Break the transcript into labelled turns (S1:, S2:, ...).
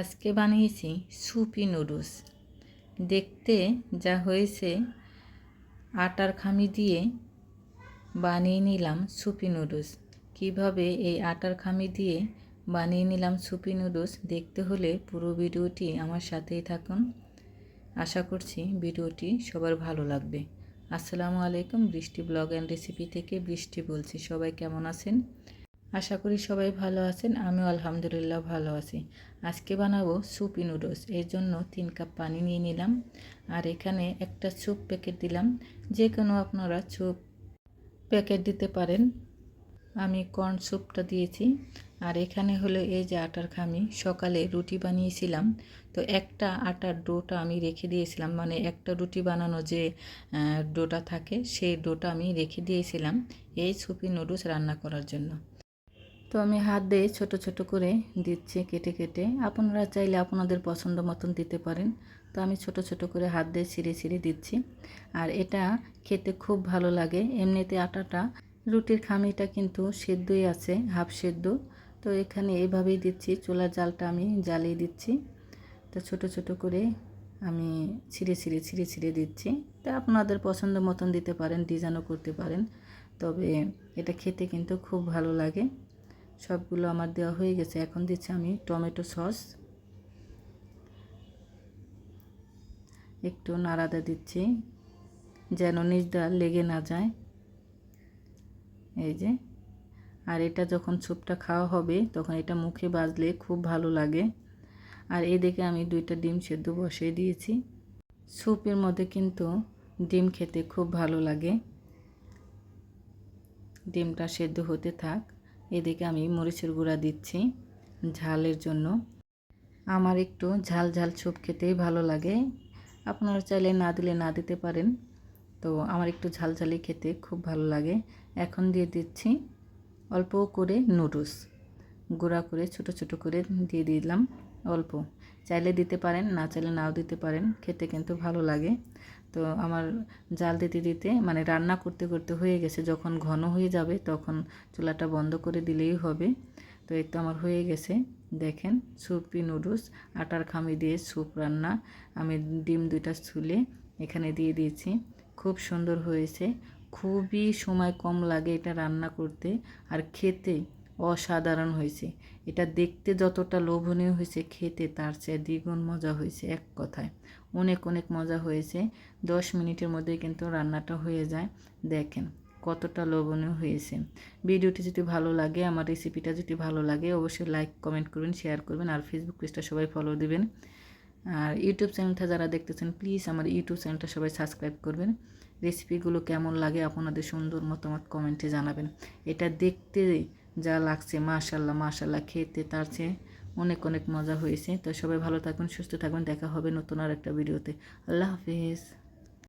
S1: আজকে বানিয়েছি soupy noodles. দেখতে যা হয়েছে, আটার খামি দিয়ে বানিয়ে নিলাম সুপি নুডলস। কীভাবে এই আটার খামি দিয়ে বানিয়ে নিলাম সুপি নুডলস দেখতে হলে পুরো ভিডিওটি আমার সাথেই থাকুন। আশা করছি ভিডিওটি সবার ভালো লাগবে। আসসালামু আলাইকুম, বৃষ্টি ব্লগ অ্যান্ড রেসিপি থেকে বৃষ্টি বলছি। সবাই কেমন আছেন? আশা করি সবাই ভালো আছেন, আমিও আলহামদুলিল্লাহ ভালো আছি। আজকে বানাবো সুপি নুডলস এর জন্য তিন কাপ পানি নিয়ে নিলাম। আর এখানে একটা স্যুপ প্যাকেট দিলাম যে কোনো আপনারা স্যুপ প্যাকেট দিতে পারেন। আমি কর্ন স্যুপটা দিয়েছি। আর এখানে হলো এই যে আটার খামি, সকালে রুটি বানিয়েছিলাম। তো একটা আটার ডোটা আমি রেখে দিয়েছিলাম মানে একটা রুটি বানানো যে ডোটা থাকে, সেই ডোটা আমি রেখে দিয়েছিলাম এই সুপি নুডলস রান্না করার জন্য। তো আমি হাত দিয়ে ছোট ছোট করে দিচ্ছি কেটে কেটে। আপনারা চাইলে আপনাদের পছন্দ মতন দিতে পারেন। তো আমি ছোট ছোট করে হাত দিয়ে ছিঁড়ে ছিঁড়ে দিচ্ছি। আর এটা খেতে খুব ভালো লাগে। এমনিতে আটাটা, রুটির খামিটা কিন্তু সেদ্ধই আছে, হাফ সেদ্ধ। তো এখানে এভাবেই দিচ্ছি। চুলার জালটা আমি জ্বালিয়ে দিচ্ছি। তো ছোট ছোট করে আমি ছিঁড়ে ছিঁড়ে ছিঁড়ে ছিঁড়ে দিচ্ছি। তা আপনাদের পছন্দ মতন দিতে পারেন, ডিজাইনও করতে পারেন। তবে এটা খেতে কিন্তু খুব ভালো লাগে। সবগুলো আমার দেওয়া হয়ে গেছে। এখন দিচ্ছি আমি টমেটো সস। একটু নাড়াদা দিচ্ছি, যেন নিজটা লেগে না যায়। এই যে। আর এটা যখন স্যুপটা খাওয়া হবে, তখন এটা মুখে বাজলে খুব ভালো লাগে। আর এদিকে আমি দুইটা ডিম সেদ্ধ বসিয়ে দিয়েছি। স্যুপের মধ্যে কিন্তু ডিম খেতে খুব ভালো লাগে। ডিমটা সেদ্ধ হতে থাক। এদিকে আমি মরিচের গুঁড়া দিচ্ছি ঝালের জন্য। আমার একটু ঝাল ঝাল সুপ খেতেই ভালো লাগে। আপনারা চাইলে না দিলে না দিতে পারেন। তো আমার একটু ঝাল ঝালি খেতে খুব ভালো লাগে। এখন দিয়ে দিচ্ছি অল্প করে নুডলস। গুঁড়া করে ছোট ছোট করে দিয়ে দিলাম। অল্প। চাইলে দিতে পারেন, না চাইলে নাও দিতে পারেন, খেতে কিন্তু ভালো লাগে। তো আমার জাল দিতে দিতে মানে রান্না করতে করতে হয়ে গেছে, যখন ঘন হয়ে যাবে তখন চুলাটা বন্ধ করে দিলেই হবে। তো এই তো আমার হয়ে গেছে। দেখেন, সুপি নুডলস, আটার খামি দিয়ে স্যুপ রান্না। আমি ডিম দুইটা ছুলে এখানে দিয়ে দিয়েছি। খুব সুন্দর হয়েছে। খুবই সময় কম লাগে এটা রান্না করতে। আর খেতে অসাধারণ হয়েছে। এটা দেখতে যতটা লোভনীয় হয়েছে, খেতে তার চেয়ে দ্বিগুণ মজা হয়েছে এক কথায়। অনেক অনেক মজা হয়েছে। দশ মিনিটের মধ্যে কিন্তু রান্নাটা হয়ে যায়। দেখেন কতটা লোভনীয় হয়েছে। ভিডিওটি যদি ভালো লাগে, আমার রেসিপিটা যদি ভালো লাগে, অবশ্যই লাইক, কমেন্ট করবেন, শেয়ার করবেন, আর ফেসবুক পেজটা সবাই ফলো দেবেন। আর ইউটিউব চ্যানেলটা যারা দেখতেছেন প্লিজ আমার ইউটিউব চ্যানেলটা সবাই সাবস্ক্রাইব করবেন। রেসিপিগুলো কেমন লাগে, আপনাদের সুন্দর মতামত কমেন্টে জানাবেন। এটা দেখতে যা লাগছে মাশাল্লাহ মাশাল্লাহ খেতে তার চেয়ে অনেক অনেক মজা হয়েছে। তো সবাই ভালো থাকবেন, সুস্থ থাকবেন। দেখা হবে নতুন আর একটা ভিডিওতে। আল্লাহ হাফিজ।